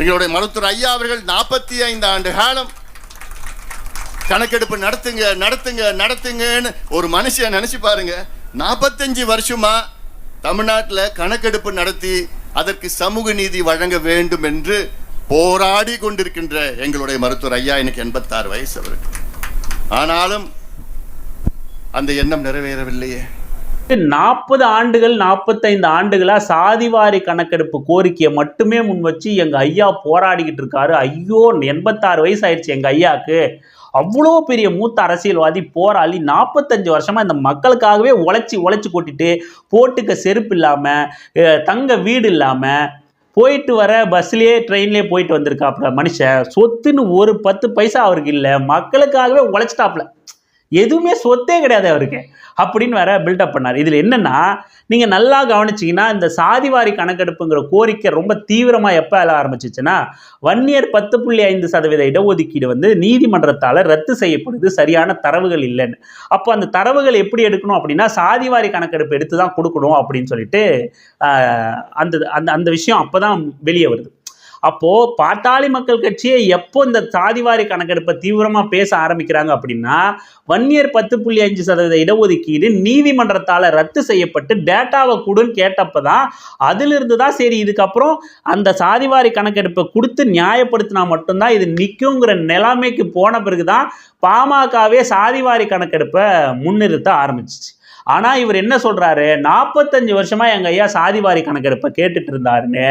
எங்களுடைய மருத்துவர் ஐயா அவர்கள் நாற்பத்தி ஐந்து ஆண்டு காலம் கணக்கெடுப்பு நடத்துங்க நடத்துங்க நடத்துங்கன்னு ஒரு மனுஷன் நினைச்சு பாருங்க. நாற்பத்தஞ்சு வருஷமா தமிழ்நாட்டில் கணக்கெடுப்பு நடத்தி அதற்கு சமூக நீதி வழங்க வேண்டும் என்று போராடி கொண்டிருக்கின்ற எங்களுடைய மருத்துவர் ஐயா எனக்கு எண்பத்தாறு வயசு அவருக்கு. ஆனாலும் அந்த எண்ணம் நிறைவேறவில்லையே. நாற்பது ஆண்டுகள் நாற்பத்தைந்து ஆண்டுகளாக சாதிவாரி கணக்கெடுப்பு கோரிக்கையை மட்டுமே முன் வச்சு எங்கள் ஐயா போராடிக்கிட்டு இருக்காரு. ஐயோ எண்பத்தாறு வயசு ஆயிடுச்சு எங்கள் ஐயாவுக்கு அவ்வளோ பெரிய மூத்த அரசியல்வாதி போராளி நாற்பத்தஞ்சு வருஷமாக இந்த மக்களுக்காகவே உழைச்சி உழைச்சி கொட்டிட்டு போட்டுக்க செருப்பு இல்லாமல் தங்க வீடு இல்லாமல் போயிட்டு வர பஸ்லேயே ட்ரெயின்லேயே போயிட்டு வந்திருக்காப்புல மனுஷன். சொத்துன்னு ஒரு பத்து பைசா அவருக்கு இல்லை. மக்களுக்காகவே உழைச்சிட்டாப்புல. எதுவுமே சொத்தே கிடையாது அவருக்கு. அப்படின்னு வேற பில்டப் பண்ணார். இதில் என்னன்னா நீங்கள் நல்லா கவனிச்சிங்கன்னா இந்த சாதிவாரி கணக்கெடுப்புங்கிற கோரிக்கை ரொம்ப தீவிரமாக எப்போ எழ ஆரம்பிச்சிச்சுன்னா வன்னியர் பத்து புள்ளி ஐந்து சதவீத இடஒதுக்கீடு வந்து நீதிமன்றத்தால் ரத்து செய்யப்படுது. சரியான தரவுகள் இல்லைன்னு. அப்போ அந்த தரவுகள் எப்படி எடுக்கணும் அப்படின்னா சாதிவாரி கணக்கெடுப்பு எடுத்து தான் கொடுக்கணும் அப்படின்னு சொல்லிட்டு அந்த அந்த அந்த விஷயம் அப்போ தான் வெளியே வருது. அப்போ பாட்டாளி மக்கள் கட்சியை எப்போ இந்த சாதிவாரி கணக்கெடுப்பை தீவிரமா பேச ஆரம்பிக்கிறாங்க அப்படின்னா வன்னியர் பத்து புள்ளி அஞ்சு சதவீத இடஒதுக்கீடு நீதிமன்றத்தால ரத்து செய்யப்பட்டு டேட்டாவை கொடுன்னு கேட்டப்பதான் அதிலிருந்து தான் சரி இதுக்கப்புறம் அந்த சாதிவாரி கணக்கெடுப்பை கொடுத்து நியாயப்படுத்தினா மட்டும்தான் இது நிற்குங்கிற நிலைமைக்கு போன பிறகுதான் பாமகவே சாதிவாரி கணக்கெடுப்பை முன்னிறுத்த ஆரம்பிச்சிச்சு. ஆனால் இவர் என்ன சொல்கிறாரு நாற்பத்தஞ்சு வருஷமாக எங்கள் ஐயா சாதிவாரி கணக்கெடுப்பை கேட்டுட்டு இருந்தாருன்னு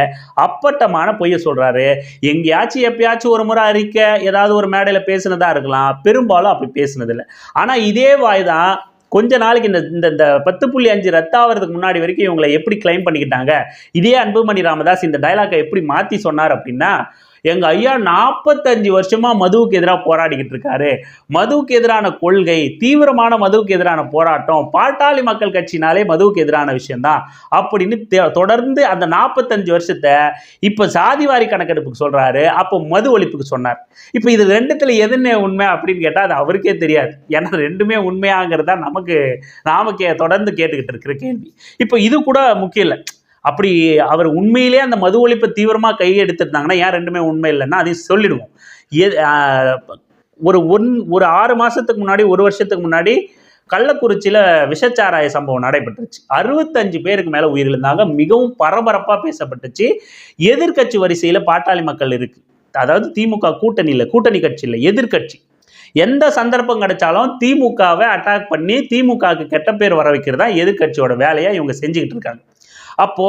அப்பட்டமான பொய்ய சொல்கிறாரு எங்கேயாச்சும் எப்பயாச்சும் ஒரு முறை அறிக்கை ஏதாவது ஒரு மேடையில் பேசினதாக இருக்கலாம். பெரும்பாலும் அப்படி பேசினதில்லை. ஆனால் இதே வாய் தான் கொஞ்ச நாளைக்கு இந்த இந்த இந்த பத்து புள்ளி அஞ்சு ரத்தாவதுக்கு முன்னாடி வரைக்கும் இவங்களை எப்படி கிளைம் பண்ணிக்கிட்டாங்க? இதே அன்புமணி ராமதாஸ் இந்த டைலாக்கை எப்படி மாற்றி சொன்னார் அப்படின்னா எங்கள் ஐயா நாற்பத்தஞ்சு வருஷமாக மதுவுக்கு எதிராக போராடிக்கிட்டு இருக்காரு. மதுவுக்கு எதிரான கொள்கை தீவிரமான மதுவுக்கு எதிரான போராட்டம் பாட்டாளி மக்கள் கட்சினாலே மதுவுக்கு எதிரான விஷயம்தான். அப்படின்னு தொடர்ந்து அந்த நாற்பத்தஞ்சு வருஷத்தை இப்போ சாதிவாரி கணக்கெடுப்புக்கு சொல்கிறாரு அப்போ மது ஒழிப்புக்கு சொன்னார். இப்போ இது ரெண்டுத்தில் எதுன்னு உண்மை அப்படின்னு கேட்டால் அது அவருக்கே தெரியாது. ஏன்னா ரெண்டுமே உண்மையாங்கிறது தான் நமக்கு நாம கே தொடர்ந்து கேட்டுக்கிட்டு இருக்கிற கேள்வி. இப்போ இது கூட முக்கியம் இல்லை. அப்படி அவர் உண்மையிலே அந்த மது ஒழிப்பை தீவிரமாக கையெடுத்துருந்தாங்கன்னா ஏன் ரெண்டுமே உண்மை இல்லைன்னா அதையும் சொல்லிடுவோம். எ- ஒரு ஒன் ஒரு ஆறு மாதத்துக்கு முன்னாடி ஒரு வருஷத்துக்கு முன்னாடி கள்ளக்குறிச்சியில் விஷச்சாராய சம்பவம் நடைபெற்றுச்சு. அறுபத்தஞ்சு பேருக்கு மேலே உயிரிழந்தாங்க. மிகவும் பரபரப்பாக பேசப்பட்டுச்சு. எதிர்க்கட்சி வரிசையில் பாட்டாளி மக்கள் இருக்குது அதாவது திமுக கூட்டணியில் கூட்டணி கட்சியில் எதிர்கட்சி எதிர்க்கட்சி. எந்த சந்தர்ப்பம் கிடைச்சாலும் திமுகவை அட்டாக் பண்ணி திமுகவுக்கு கெட்ட பேர் வர வைக்கிறதா எதிர்க்கட்சியோட வேலையாக இவங்க செஞ்சுக்கிட்டு இருக்காங்க. அப்போ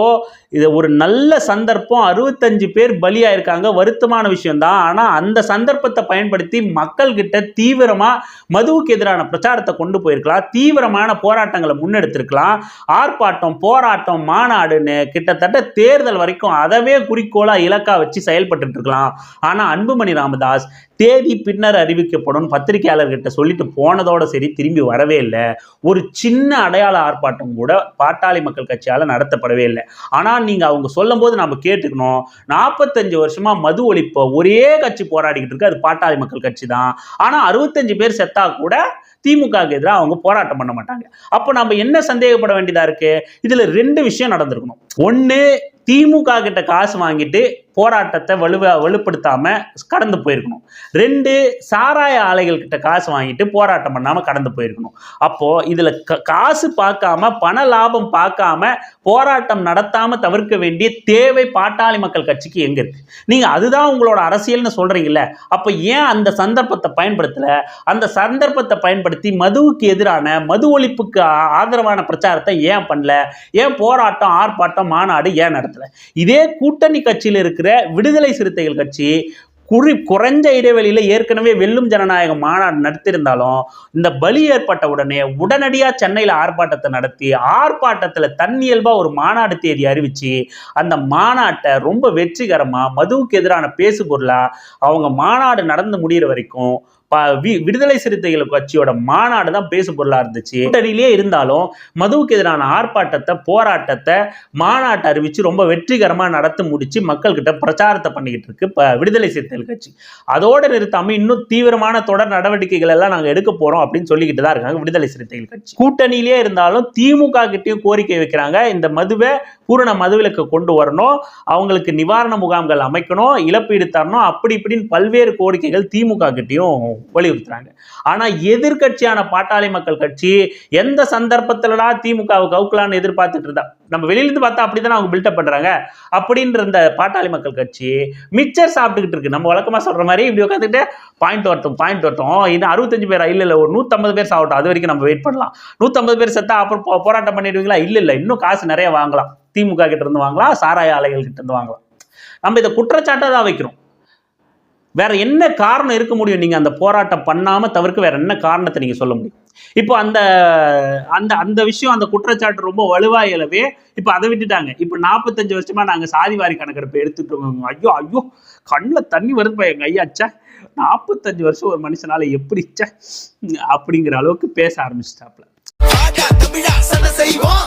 இது ஒரு நல்ல சந்தர்ப்பம் அறுபத்தஞ்சு பேர் பலியாயிருக்காங்க. வருத்தமான விஷயம்தான். ஆனால் அந்த சந்தர்ப்பத்தை பயன்படுத்தி மக்கள்கிட்ட தீவிரமாக மதுவுக்கு எதிரான பிரச்சாரத்தை கொண்டு போயிருக்கலாம். தீவிரமான போராட்டங்களை முன்னெடுத்திருக்கலாம். ஆர்ப்பாட்டம் போராட்டம் மாநாடுன்னு கிட்டத்தட்ட தேர்தல் வரைக்கும் அதவே குறிக்கோளாக இலக்கா வச்சு செயல்பட்டு இருக்கலாம் ஆனால் அன்புமணி ராமதாஸ் தேதி பின்னர் அறிவிக்கப்படும் பத்திரிகையாளர்கிட்ட சொல்லிட்டு போனதோட சரி திரும்பி வரவே இல்லை. ஒரு சின்ன அடையாள ஆர்ப்பாட்டம் கூட பாட்டாளி மக்கள் கட்சியால் நடத்தப்படவே இல்லை. ஆனால் நீங்கள் அவங்க சொல்லும் போது நம்ம கேட்டுக்கணும். நாற்பத்தஞ்சு வருஷமாக மது ஒழிப்பை ஒரே கட்சி போராடிக்கிட்டு இருக்கு. அது பாட்டாளி மக்கள் கட்சி தான். ஆனால் அறுபத்தஞ்சு பேர் செத்தா கூட திமுகவுக்கு எதிராக அவங்க போராட்டம் பண்ண மாட்டாங்க. அப்போ நம்ம என்ன சந்தேகப்பட வேண்டியதாக இருக்குது இதில் ரெண்டு விஷயம் நடந்திருக்கணும். ஒன்று திமுக கிட்ட காசு வாங்கிட்டு போராட்டத்தை வலுவ வலுப்படுத்தாம கடந்து போயிருக்கணும். ரெண்டு சாராய ஆலைகள் கிட்ட காசு வாங்கிட்டு போராட்டம் பண்ணாம கடந்து போயிருக்கணும். அப்போ இதுல க- காசு பார்க்காம பண லாபம் பார்க்காம போராட்டம் நடத்தாம தவிர்க்க வேண்டிய தேவை பாட்டாளி மக்கள் கட்சிக்கு எங்க இருக்கு? நீங்க அதுதான் உங்களோட அரசியல்னு சொல்றீங்கல்ல. அப்ப ஏன் அந்த சந்தர்ப்பத்தை பயன்படுத்தல? அந்த சந்தர்ப்பத்தை பயன்படுத்தி மதுவுக்கு எதிரான மது ஒழிப்புக்கு ஆதரவான பிரச்சாரத்தை ஏன் பண்ணல? ஏன் போராட்டம் ஆர்ப்பாட்டம் மாநாடு ஏன் நடத்தல? இதே கூட்டணி கட்சியில் இருக்கிற விடுதலை சிறுத்தைகள் கட்சி குறி குறைஞ்ச இடைவெளியில் ஏற்கனவே வெல்லும் ஜனநாயக மாநாடு நடத்தியிருந்தாலும் இந்த பலி ஏற்பட்ட உடனே உடனடியாக சென்னையில் ஆர்ப்பாட்டத்தை நடத்தி ஆர்ப்பாட்டத்தில் தன்னியல்பாக ஒரு மாநாடு தேதி அறிவித்து அந்த மாநாட்டை ரொம்ப வெற்றிகரமாக மதுவுக்கு எதிரான பேசுபொருளாக அவங்க மாநாடு நடந்து முடிகிற வரைக்கும் விடுதலை சிறுத்தைகள் கட்சியோட மாநாடு தான் பேசு பொருளா இருந்துச்சு. கூட்டணியிலே இருந்தாலும் மதுவுக்கு எதிரான ஆர்ப்பாட்டத்தை போராட்டத்தை மாநாட்டை அறிவிச்சு ரொம்ப வெற்றிகரமா நடத்தி முடிச்சு மக்கள்கிட்ட பிரச்சாரத்தை பண்ணிக்கிட்டு இருக்கு இப்போ விடுதலை சிறுத்தைகள் கட்சி. அதோட நிறுத்தாம இன்னும் தீவிரமான தொடர் நடவடிக்கைகள் எல்லாம் நாங்க எடுக்க போறோம் அப்படின்னு சொல்லிக்கிட்டு தான் இருக்காங்க விடுதலை சிறுத்தைகள் கட்சி. கூட்டணியிலே இருந்தாலும் திமுக கிட்டையும் கோரிக்கை வைக்கிறாங்க. இந்த மதுவை பூரண மதுவிலக்கு கொண்டு வரணும். அவங்களுக்கு நிவாரண முகாம்கள் அமைக்கணும். இழப்பீடு தரணும். அப்படி இப்படின்னு பல்வேறு கோரிக்கைகள் திமுக கிட்டையும் வலியுறுத்துறாங்க. ஆனா எதிர்க்கட்சியான பாட்டாளி மக்கள் கட்சி எந்த சந்தர்ப்பத்துலடா திமுகவை கவுக்கலான்னு எதிர்பார்த்துட்டு இருந்தா? நம்ம வெளியிலிருந்து பார்த்தா பார்த்தா அப்படிதானே அவங்க பில்டப் பண்றாங்க? அப்படின்ற இந்த பாட்டாளி மக்கள் கட்சி மிச்சர் சாப்பிட்டுக்கிட்டு இருக்கு. நம்ம வழக்கமா சொல்ற மாதிரி இப்படி உட்காந்துட்டு பாயிண்ட் வரட்டும் பாயிண்ட் வரட்டும் இன்னும் அறுபத்தஞ்சு பேரா? இல்ல இல்ல ஒரு நூத்தம்பது பேர் சாப்பிட்டோம் அது வரைக்கும் நம்ம வெயிட் பண்ணலாம். நூத்தம்பது பேர் செத்தா அப்புறம் போ- போராட்டம் பண்ணிடுவீங்களா? இல்ல இல்ல. இன்னும் காசு நிறைய வாங்கலாம். திமுக கிட்ட இருந்து வாங்கலாம். சாராய ஆலைகள் கிட்ட இருந்து வாங்கலாம். நம்ம இதை குற்றச்சாட்டை தான் வைக்கிறோம். வேற என்ன காரணம் இருக்க முடியும்? நீங்கள் அந்த போராட்டம் பண்ணாமல் தவிர்க்க வேற என்ன காரணத்தை நீங்கள் சொல்ல முடியும்? இப்போ அந்த அந்த அந்த விஷயம் அந்த குற்றச்சாட்டு ரொம்ப வலுவாயிலவே இப்போ அதை விட்டுட்டாங்க. இப்போ நாற்பத்தஞ்சு வருஷமா நாங்கள் சாதிவாரி கணக்கெடுப்பு எடுத்துட்டோம் ஐயோ ஐயோ கண்ணில் தண்ணி வருதுப்பா எங்க ஐயா. ச்சே நாற்பத்தஞ்சு வருஷம் ஒரு மனுஷனால எப்படி அப்படிங்கிற அளவுக்கு பேச ஆரம்பிச்சிட்டாப்ல செய்வோம்.